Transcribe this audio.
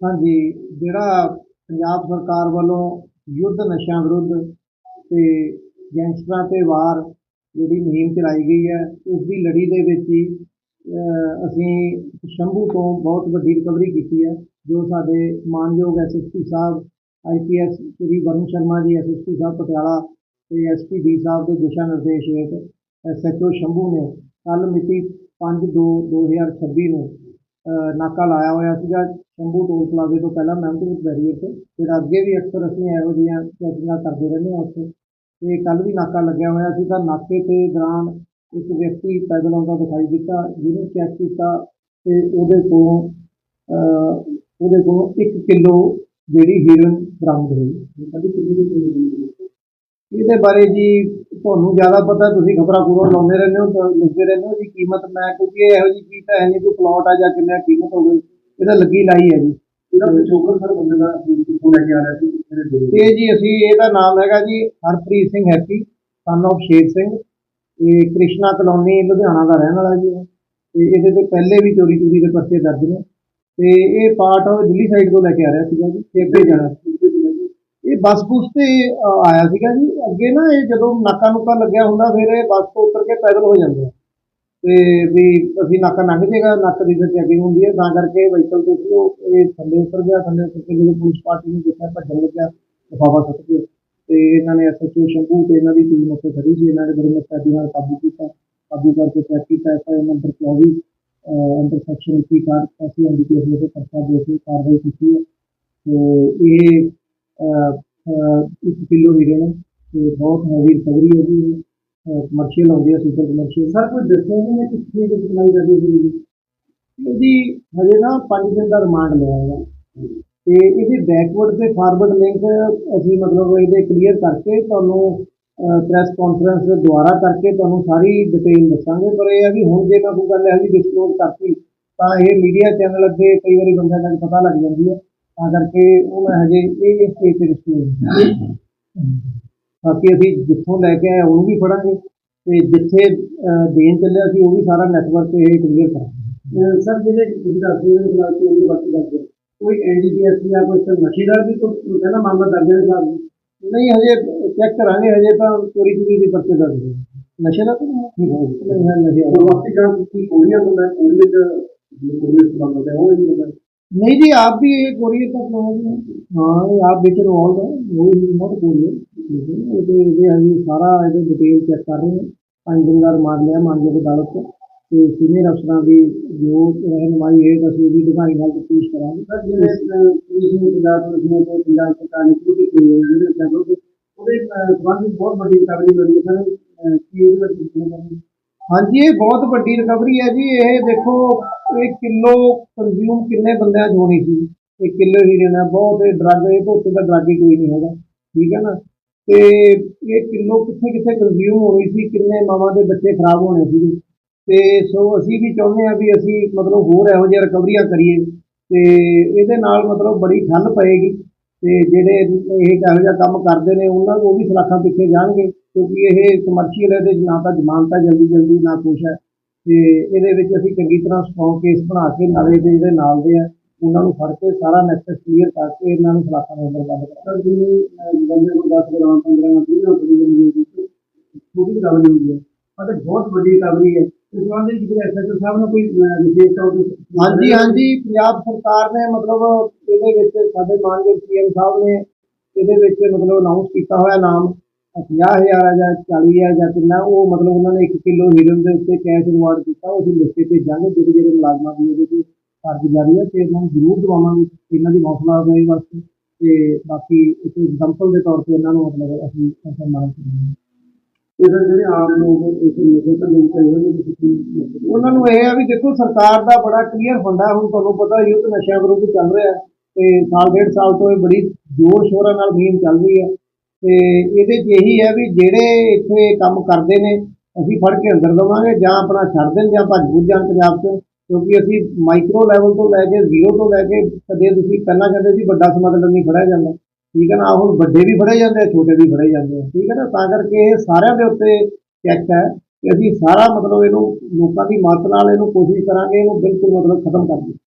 ਹਾਂਜੀ, ਜਿਹੜਾ ਪੰਜਾਬ ਸਰਕਾਰ ਵੱਲੋਂ ਯੁੱਧ ਨਸ਼ਿਆਂ ਵਿਰੁੱਧ ਤੇ ਗੈਂਗਸਟਰਾਂ ਤੇ ਵਾਰ ਜਿਹੜੀ ਮੁਹਿੰਮ ਚਲਾਈ ਗਈ ਹੈ, ਉਸ ਦੀ ਲੜੀ ਦੇ ਵਿੱਚ ਹੀ ਅਸੀਂ ਸ਼ੰਭੂ ਤੋਂ ਬਹੁਤ ਵੱਡੀ ਰਿਕਵਰੀ ਕੀਤੀ ਹੈ, ਜੋ ਸਾਡੇ ਮਾਨਯੋਗ ਐਸਐਸਪੀ ਸਾਹਿਬ ਆਈਪੀਐਸ ਸ਼੍ਰੀ ਵਰੁਣ ਸ਼ਰਮਾ ਜੀ ਐਸਐਸਪੀ ਸਾਹਿਬ ਪਟਿਆਲਾ ਤੇ ਐਸਪੀ ਡੀ ਸਾਹਿਬ ਦੇ ਦਿਸ਼ਾ ਨਿਰਦੇਸ਼ ਹੇਠ ਐਸਐਚਓ ਸ਼ੰਭੂ ਨੇ ਕੱਲ ਮਿਤੀ 5/2/2026 ਨੂੰ ਨਾਕਾ ਲਾਇਆ ਹੋਇਆ ਸੀਗਾ ਸ਼ੰਭੂ ਟੋਲ ਪਲਾਜ਼ੇ ਤੋਂ ਪਹਿਲਾਂ ਮਹਿਮਦਪੁਰ ਬੈਰੀਅਰ ਤੇ ਜਿਹੜਾ ਅੱਗੇ ਵੀ ਅਕਸਰ ਅਸੀਂ ਇਹੋ ਜਿਹੀਆਂ ਚੈਕਿੰਗਾਂ ਕਰਦੇ ਰਹਿੰਦੇ ਹਾਂ ਉੱਥੇ। ਤੇ ਕੱਲ ਵੀ ਨਾਕਾ ਲੱਗਿਆ ਹੋਇਆ ਸੀ ਤਾਂ ਨਾਕੇ ਤੇ ਦੌਰਾਨ ਇੱਕ ਵਿਅਕਤੀ ਪੈਦਲ ਆਉਂਦਾ ਦਿਖਾਈ ਦਿੱਤਾ ਜਿਹਨੂੰ ਚੈੱਕ ਕੀਤਾ ਤੇ ਉਹਦੇ ਕੋਲੋਂ ਉਹਦੇ ਕੋਲੋਂ 1 ਕਿਲੋ ਜਿਹੜੀ ਹੀਰੋਇਨ ਬਰਾਮਦ ਹੋਈ? ਇਹਦੇ ਬਾਰੇ ਜੀ ਤੁਹਾਨੂੰ ਜ਼ਿਆਦਾ ਪਤਾ ਤੁਸੀਂ ਖਬਰਾਂ ਖਬਰਾਂ ਲਾਉਂਦੇ ਰਹਿੰਦੇ ਹੋ ਤਾਂ ਲਿਖਦੇ ਰਹਿੰਦੇ ਹੋ ਜੀ ਕੀਮਤ ਮੈਂ ਕਿਉਂਕਿ ਇਹ ਜਿਹੀ ਚੀਜ਼ ਤਾਂ ਹੈ ਨਹੀਂ ਕੋਈ ਪਲਾਟ ਆ ਜਾਂ ਕਿੰਨਾ ਕੀਮਤ ਹੋਵੇ ਇਹਦਾ ਲੱਗੀ ਲਾਈ ਹੈ ਜੀ। ਇਹਦਾ ਪਿਛੋਕਰ ਸਰ ਬੰਦੇ ਦਾ ਕਿੱਥੋਂ ਲੈ ਕੇ ਆ ਰਿਹਾ ਸੀ ਤੇ ਜੀ ਅਸੀਂ ਇਹਦਾ ਨਾਮ ਹੈਗਾ ਜੀ Harpreet Singh Happy son of Sher Singh ਇਹ ਕ੍ਰਿਸ਼ਨਾ ਕਲੋਨੀ ਲੁਧਿਆਣਾ ਦਾ ਰਹਿਣ ਵਾਲਾ ਜੀ। ਤੇ ਇਹਦੇ ਤੇ ਪਹਿਲੇ ਵੀ ਚੋਰੀ ਚੋਰੀ ਦੇ ਪਰਚੇ ਦਰਜ ਨੇ। ਤੇ ਇਹ ਪਾਰਟ ਦਿੱਲੀ ਸਾਈਡ ਤੋਂ ਲੈ ਕੇ ਆ ਰਿਹਾ ਸੀਗਾ ਜੀ ਤੇ ਅੱਗੇ ਜਾਣਾ ਸੀ। ਬੱਸ ਬੁਸ ਤੇ ਆਇਆ ਸੀਗਾ ਜੀ। ਅੱਗੇ ਨਾ ਇਹ ਜਦੋਂ ਨਾਕਾ ਨੁਕਾ ਲੱਗਿਆ ਹੁੰਦਾ, ਫਿਰ ਇਹ ਬੱਸ ਤੋਂ ਉਤਰ ਕੇ ਪੈਦਲ ਹੋ ਜਾਂਦੇ ਆ। ਤੇ ਵੀ ਅਸੀਂ ਨਾਕਾ ਲੰਘ ਜੇਗਾ ਨੱਕ ਦੀ ਫਿਰ ਚੈਕਿੰਗ ਹੁੰਦੀ ਹੈ। ਤਾਂ ਕਰਕੇ ਵਹੀਕਲ ਤੋਂ ਸੀ ਉਹ ਇਹ ਥੱਲੇ ਉਤਰ ਗਿਆ, ਥੱਲੇ ਉਤਰ ਕੇ ਜਦੋਂ ਪੁਲਿਸ ਪਾਰਟੀ ਨੂੰ ਦੇਖਿਆ, ਭੱਜਣ ਲੱਗਿਆ, ਲਿਫਾਫਾ ਸੁੱਟ ਕੇ। ਤੇ ਇਹਨਾਂ ਨੇ ਐਸਐਚਓ ਸ਼ੰਭੂ ਤੇ ਇਹਨਾਂ ਦੀ ਟੀਮ ਉੱਥੇ ਖੜੀ ਸੀ। ਇਹਨਾਂ ਨੇ ਬੜੇ ਮੁਸਤੈਦੀ ਨਾਲ ਕਾਬੂ ਕੀਤਾ। ਕਾਬੂ ਕਰਕੇ ਚੈੱਕ ਕੀਤਾ ਐਸਆਈ ਨੰਬਰ 24 ਅੰਡਰ ਸੈਕਸ਼ਨ 21 ਕਾਰ ਅਸੀਂ ਐਨਡੀਪੀਐਸ ਦੇ ਪਰਚਾ ਦੇ ਕੇ ਕਾਰਵਾਈ ਕੀਤੀ ਹੈ। ਤੇ ਇਹ ਇੱਕ ਕਿਲੋ ਹੀਰੋਇਨ ਤੇ ਬਹੁਤ ਹੈਵੀ ਰਿਕਵਰੀ ਹੈ ਜੀ। ਕਮਰਸ਼ੀਅਲ ਆਉਂਦੀ ਹੈ ਸੁਪਰ ਕਮਰਸ਼ੀਅਲ ਸਰ ਕੋਈ ਨਹੀਂ ਕਿ ਕਿੱਥੇ ਦੇ ਸਪਲਾਈ ਕਰਦੀ ਸੀ ਇਹਦੀ ਹਜੇ ਨਾ 5 ਦਿਨ ਦਾ ਰਿਮਾਂਡ ਲਿਆ ਹੈ ਤੇ ਇਹਦੇ ਬੈਕਵਰਡ ਤੇ ਫਾਰਵਰਡ ਲਿੰਕ ਅਸੀਂ ਮਤਲਬ ਇਹਦੇ ਕਲੀਅਰ ਕਰਕੇ ਤੁਹਾਨੂੰ ਪ੍ਰੈਸ ਕਾਨਫਰੰਸ ਦੁਆਰਾ ਕਰਕੇ ਤੁਹਾਨੂੰ ਸਾਰੀ ਡਿਟੇਲ ਦੱਸਾਂਗੇ। ਪਰ ਇਹ ਹੈ ਵੀ ਹੁਣ ਜੇ ਮੈਂ ਕੋਈ ਗੱਲ ਹੈ ਵੀ ਡਿਸਕਲੋਜ਼ ਕਰਤੀ ਤਾਂ ਇਹ ਮੀਡੀਆ ਚੈਨਲ ਅੱਗੇ ਕਈ ਵਾਰੀ ਬੰਦਿਆਂ ਤੱਕ ਪਤਾ ਲੱਗ ਜਾਂਦੀ ਹੈ। ਕਰਕੇ ਉਹ ਮੈਂ ਹਜੇ ਇਹ ਇਸ ਸਟੇਜ ਤੇ ਡਿਸਕਲੋਜ਼ ਬਾਕੀ ਅਸੀਂ ਜਿੱਥੋਂ ਲੈ ਕੇ ਆਏ ਉਹਨੂੰ ਵੀ ਫੜਾਂਗੇ ਤੇ ਜਿੱਥੇ ਅਹ, ਦੇਣ ਚੱਲਿਆ ਸੀ ਉਹ ਵੀ ਸਾਰਾ ਨੈਟਵਰਕ ਇਹ ਕਲੀਅਰ ਕਰਾਂਗੇ ਸਰ ਜਿਹੜੇ ਤੁਸੀਂ ਦੱਸ ਰਹੇ ਹੋ ਖਿਲਾਫ ਕੋਈ ਉਹਦੀ ਬਾਕੀ ਦੱਸ ਦਿਓ ਕੋਈ ਐਨਡੀਪੀਐਸ ਜਾਂ ਕੋਈ ਸਰ ਨਸ਼ੀਦਾਰ ਵੀ ਕੋਈ ਕਹਿੰਦਾ ਮਾਮਲਾ ਦਰਜ ਹੈ ਸਾਹਿਬ ਨਹੀਂ ਹਜੇ ਚੈੱਕ ਕਰਾਂਗੇ ਹਜੇ ਤਾਂ ਚੋਰੀ ਚੋਰੀ ਦੀ ਪਰਚੇ ਦਰਜ ਹੋਏ ਨਸ਼ੇ ਦਾ ਤਾਂ ਨਹੀਂ ਹੈ ਨਹੀਂ ਹੈ ਨਸ਼ੇ ਦਾ। ਵਾਪਸੀ ਜਾਂ ਕੀ ਕੋਰੀਆ ਹੁੰਦਾ ਹੈ ਕੋਰੀਆ ਚ ਕੋਰੀਆ ਸੰਬੰਧ ਹੁੰਦਾ ਹੈ ਉਹ ਨਹੀਂ ਹੁੰਦਾ ਨਹੀਂ ਜੀ ਆਪ ਵੀ ਇਹ ਕੋਰੀਅਰ ਤੱਕ ਪਹੁੰਚ ਗਏ ਹਾਂ ਇਹ ਆਪ ਵਿੱਚ ਇਨਵੋਲਵ ਹੈ ਉਹ ਵੀ ਨੋਟ ਕੋਰੀਅਰ ਇਹਦੇ ਇਹਦੇ ਅਸੀਂ ਸਾਰਾ ਇਹਦੇ ਡਿਟੇਲ ਚੈੱਕ ਕਰ ਰਹੇ ਹਾਂ। ਪੰਜ ਦਿਨ ਦਾ ਰਿਮਾਂਡ ਲਿਆ ਮਾਨਯੋਗ ਅਦਾਲਤ ਤੋਂ। ਤੇ ਸੀਨੀਅਰ ਅਫਸਰਾਂ ਦੀ ਜੋ ਰਹਿਨਮਾਈ ਹੈ ਅਸੀਂ ਇਹਦੀ ਡੂੰਘਾਈ ਨਾਲ ਤਫਤੀਸ਼ ਕਰਾਂਗੇ। ਸਰ ਜਿਵੇਂ ਪੁਲਿਸ ਨੇ ਪੰਜਾਬ ਪੁਲਿਸ ਨੇ ਤੇ ਪੰਜਾਬ ਸਰਕਾਰ ਨੇ ਸ਼ੁਰੂ ਕੀਤੀ ਹੈ ਜਿਹੜੇ ਚੈਨਲ ਤੇ ਉਹਦੇ ਸੰਬੰਧ ਵਿੱਚ ਬਹੁਤ ਵੱਡੀ ਰਿਕਵਰੀ ਮਿਲੀ ਹੈ ਸਰ। ਕੀ ਇਹਦੇ ਵਿੱਚ? ਹਾਂਜੀ ਇਹ ਬਹੁਤ ਵੱਡੀ ਰਿਕਵਰੀ ਹੈ ਜੀ। ਇਹ ਦੇਖੋ ਇਹ ਕਿਲੋ ਕੰਜ਼ਿਊਮ ਕਿੰਨੇ ਬੰਦਿਆਂ 'ਚ ਹੋਣੀ ਸੀ? ਇਹ ਕਿਲੋ ਹੀ ਹੈ ਬਹੁਤ ਇਹ ਡਰੱਗ ਇਹ ਤੋਂ ਦਾ ਡਰੱਗ ਹੀ ਕੋਈ ਨਹੀਂ ਹੈਗਾ, ਠੀਕ ਹੈ ਨਾ? ਤੇ ਇਹ ਕਿਲੋ ਕਿੱਥੇ ਕਿੱਥੇ ਕੰਜ਼ਿਊਮ ਹੋਣੀ ਸੀ, ਕਿੰਨੇ ਮਾਵਾਂ ਦੇ ਬੱਚੇ ਖਰਾਬ ਹੋਣੇ ਸੀ? ਤੇ ਸੋ ਅਸੀਂ ਵੀ ਚਾਹੁੰਦੇ ਹਾਂ ਵੀ ਅਸੀਂ ਮਤਲਬ ਹੋਰ ਇਹੋ ਜਿਹੀਆਂ ਰਿਕਵਰੀਆਂ ਕਰੀਏ, ਤੇ ਇਹਦੇ ਨਾਲ ਮਤਲਬ ਬੜੀ ਠੱਲ ਪਏਗੀ, ਤੇ ਜਿਹੜੇ ਇਹ ਇਹੋ ਜਿਹਾ ਕੰਮ ਕਰਦੇ ਨੇ, ਉਹਨਾਂ ਨੂੰ ਉਹ ਵੀ ਸਲਾਖਾਂ ਪਿੱਛੇ ਜਾਣਗੇ, ਕਿਉਂਕਿ ਇਹ ਕਮਰਸ਼ੀਅਲ ਹੈ 'ਚ ਨਾ ਤਾਂ ਜ਼ਮਾਨਤ ਹੈ ਜਲਦੀ ਜਲਦੀ ਨਾ ਕੁਛ ਹੈ। ਤੇ ਇਹਦੇ ਵਿੱਚ ਅਸੀਂ ਚੰਗੀ ਤਰ੍ਹਾਂ ਸਟਰੋਂਗ ਕੇਸ ਬਣਾ ਕੇ ਨਾਲੇ ਦੇ ਜਿਹੜੇ ਨਾਲ ਦੇ ਆ ਉਹਨਾਂ ਨੂੰ ਫੜ ਕੇ ਸਾਰਾ ਨੈਕਸਸ ਕਲੀਅਰ ਕਰਕੇ ਇਹਨਾਂ ਨੂੰ ਸਲਾਖਾਂ ਦੇ ਅੰਦਰ ਬੰਦ ਸਰ ਜਿਵੇਂ ਬੰਦੇ ਨੂੰ 10 ਗ੍ਰਾਮ 15 ਗ੍ਰਾਮ 20 ਗ੍ਰਾਮ ਦੀ ਹੈ ਛੋਟੀ ਰਿਕਵਰੀ ਹੁੰਦੀ ਹੈ। ਮਤਲਬ ਬਹੁਤ ਵੱਡੀ ਰਿਕਵਰੀ ਹੈ। ਇਸ ਸੰਬੰਧ ਵਿੱਚ ਜਿਹੜੇ ਐਸਐਚਓ ਸਾਹਿਬ ਨੇ ਕੋਈ ਵਿਸ਼ੇਸ਼ ਤੌਰ ਤੇ ਹਾਂਜੀ ਹਾਂਜੀ ਪੰਜਾਬ ਸਰਕਾਰ ਨੇ ਮਤਲਬ ਇਹਦੇ ਵਿੱਚ ਸਾਡੇ ਮਾਨਯੋਗ ਸੀਐਮ ਸਾਹਿਬ ਨੇ ਇਹਦੇ ਵਿੱਚ ਮਤਲਬ ਅਨਾਉਂਸ ਕੀਤਾ ਹੋਇਆ ਨਾਮ। 50000 ਹੈ ਜਾਂ 40 ਹੈ ਜਾਂ ਕਿੰਨਾ ਉਹ ਮਤਲਬ ਉਹਨਾਂ ਨੇ 1 ਕਿਲੋ ਹੀਰੋਇਨ ਦੇ ਉੱਤੇ ਕੈਸ਼ ਰਿਵਾਰਡ ਕੀਤਾ ਉਹ ਅਸੀਂ ਲਿਖ ਕੇ ਭੇਜਾਂਗੇ ਜਿਹੜੇ ਜਿਹੜੇ ਮੁਲਾਜ਼ਮਾਂ ਦੀ ਇਹਦੇ ਤੇ ਕਾਰਜ ਜਾਰੀ ਹੈ ਤੇ ਇਹਨਾਂ ਨੂੰ ਜ਼ਰੂਰ ਦਵਾਵਾਂਗੇ ਇਹਨਾਂ ਦੀ ਹੌਸਲਾ ਅਫਜ਼ਾਈ ਵਾਸਤੇ ਤੇ ਬਾਕੀ ਇੱਕ ਐਗਜ਼ਾਮਪਲ ਦੇ ਤੌਰ ਤੇ ਇਹਨਾਂ ਨੂੰ ਮਤਲਬ ਅਸੀਂ ਸਨਮਾਨ ਕਰਾਂਗੇ। ਇਹ ਸਰ ਜਿਹੜੇ ਆਮ ਲੋਕ ਇਸ ਨਸ਼ੇ ਤੋਂ ਲਿੰਕ ਹੋਏ ਨੇ ਤੁਸੀਂ ਉਹਨਾਂ ਨੂੰ ਇਹ ਆ ਵੀ ਦੇਖੋ ਸਰਕਾਰ ਦਾ ਬੜਾ ਕਲੀਅਰ ਫੰਡਾ ਹੁਣ ਤੁਹਾਨੂੰ ਪਤਾ ਯੁੱਧ ਨਸ਼ਿਆਂ ਵਿਰੁੱਧ ਚੱਲ ਰਿਹਾ ਤੇ ਸਾਲ ਡੇਢ ਸਾਲ ਤੋਂ ਇਹ ਬੜੀ ਜ਼ੋਰ ਸ਼ੋਰਾਂ ਨਾਲ ਮੁਹਿੰਮ ਚੱਲ ਰਹੀ ਹੈ। ਤੇ ਇਹਦੇ 'ਚ ਇਹੀ ਹੈ ਵੀ ਜਿਹੜੇ ਇੱਥੇ ਕੰਮ ਕਰਦੇ ਨੇ, ਅਸੀਂ ਫੜ ਕੇ ਅੰਦਰ ਦਵਾਂਗੇ ਜਾਂ ਆਪਣਾ ਛੱਡ ਦੇਣ ਜਾਂ ਭੱਜ ਭੁੱਜ ਜਾਣ ਪੰਜਾਬ 'ਚ, ਕਿਉਂਕਿ ਅਸੀਂ ਮਾਈਕਰੋ ਲੈਵਲ ਤੋਂ ਲੈ ਕੇ ਜ਼ੀਰੋ ਤੋਂ ਲੈ ਕੇ ਕਦੇ ਤੁਸੀਂ ਪਹਿਲਾਂ ਕਹਿੰਦੇ ਸੀ ਵੱਡਾ ਸਮਗਲਰ ਨਹੀਂ ਫੜਿਆ ਜਾਂਦਾ। ਠੀਕ ਹੈ ਨਾ, ਹੁਣ ਵੱਡੇ ਵੀ ਫੜੇ ਜਾਂਦੇ ਆ, ਛੋਟੇ ਵੀ ਫੜੇ ਜਾਂਦੇ ਆ। ਠੀਕ ਹੈ ਨਾ, ਤਾਂ ਕਰਕੇ ਇਹ ਸਾਰਿਆਂ ਦੇ ਉੱਤੇ ਚੈੱਕ ਹੈ ਕਿ ਅਸੀਂ ਸਾਰਾ ਮਤਲਬ ਇਹਨੂੰ ਲੋਕਾਂ ਦੀ ਮਦਦ ਨਾਲ ਇਹਨੂੰ ਕੋਸ਼ਿਸ਼ ਕਰਾਂਗੇ, ਇਹਨੂੰ ਬਿਲਕੁਲ ਮਤਲਬ ਖਤਮ ਕਰ ਦਈਏ।